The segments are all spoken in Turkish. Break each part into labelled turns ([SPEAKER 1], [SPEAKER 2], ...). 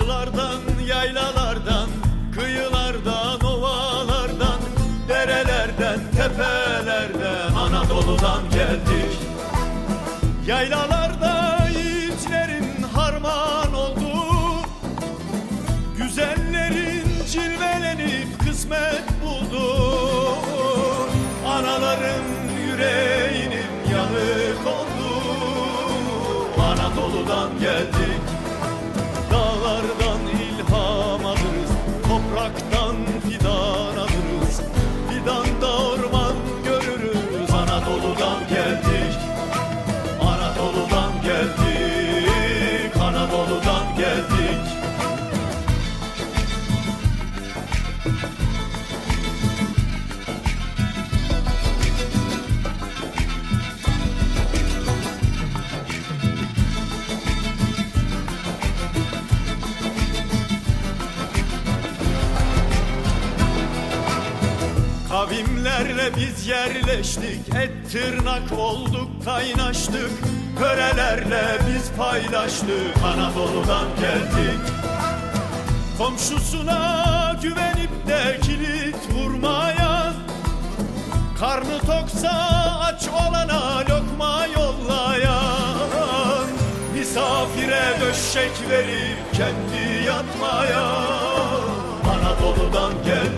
[SPEAKER 1] Dağlardan, yaylalardan, kıyılardan, ovalardan, derelerden, tepelerden, Anadolu'dan geldik. Yaylalarda yiğitlerin harman olduğu, güzellerin cilvelenip kısmet buldu. Anaların yüreğinin yanık oldu. Anadolu'dan geldik. Görürüz, Anadolu'dan geldik. Kavimlerle biz yerleştik, et tırnak olduk, kaynaştık. Körelerle biz paylaştık, Anadolu'dan geldik. Komşusuna güvenip de kilit vurmayan, karnı toksa aç olana lokma yollayan, misafire döşek verip kendi yatmayan, Anadolu'dan geldik.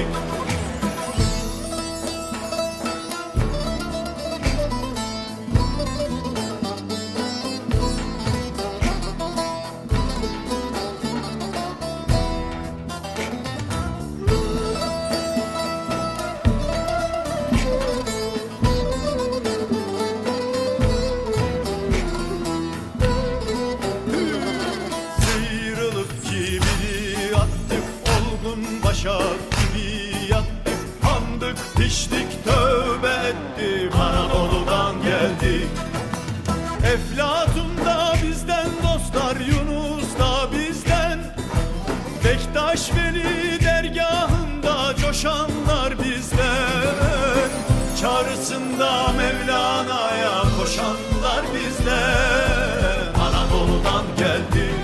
[SPEAKER 1] Piştik tövbe ettik Anadolu'dan geldik Eflatun da bizden dostlar Yunus da bizden. Bektaş Veli dergahında coşanlar bizden. Çağrısında Mevlana'ya koşanlar bizden. Anadolu'dan geldik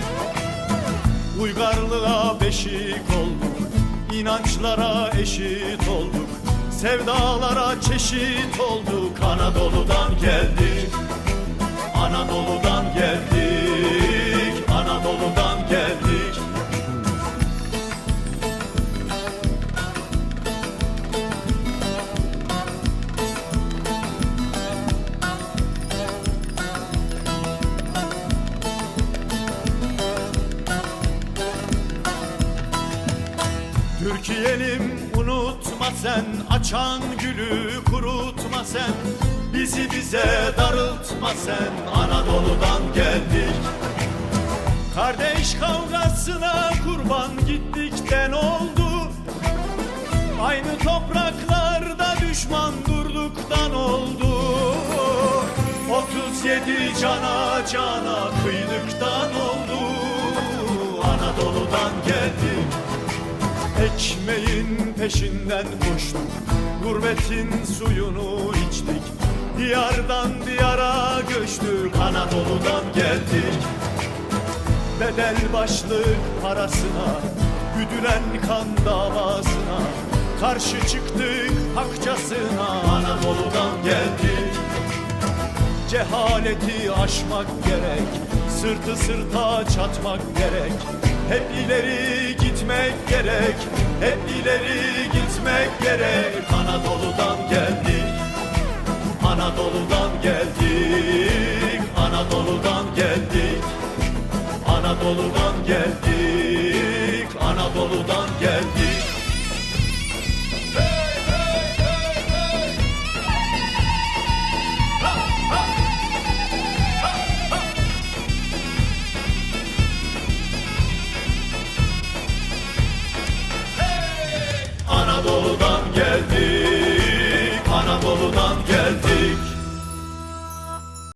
[SPEAKER 1] Uygarlığa beşik olduk inançlara eşit olduk Sevdalara çeşit olduk Anadolu'dan geldik Anadolu'dan geldik. Anadolu'dan geldik. Türkiye'lim unutma sen Açan gülü kurutma sen. Bizi bize darıltma sen Anadolu'dan geldik. Kardeş kavgasına kurban gittikten oldu. Aynı topraklarda düşman durduktan oldu. 37 cana cana kıydıktan peşinden koştuk. Gurbetin suyunu içtik. Diyardan diyara göçtük. Anadolu'dan geldik. Bedel başlık parasına Güdülen kan davasına Karşı çıktık hakçasına Anadolu'dan geldik. Cehaleti aşmak gerek Sırtı sırta çatmak gerek. Hep ileri gitmek gerek. Hep ileri gitmek gerek. Anadolu'dan geldik. Anadolu'dan geldik. Anadolu'dan geldik. Anadolu'dan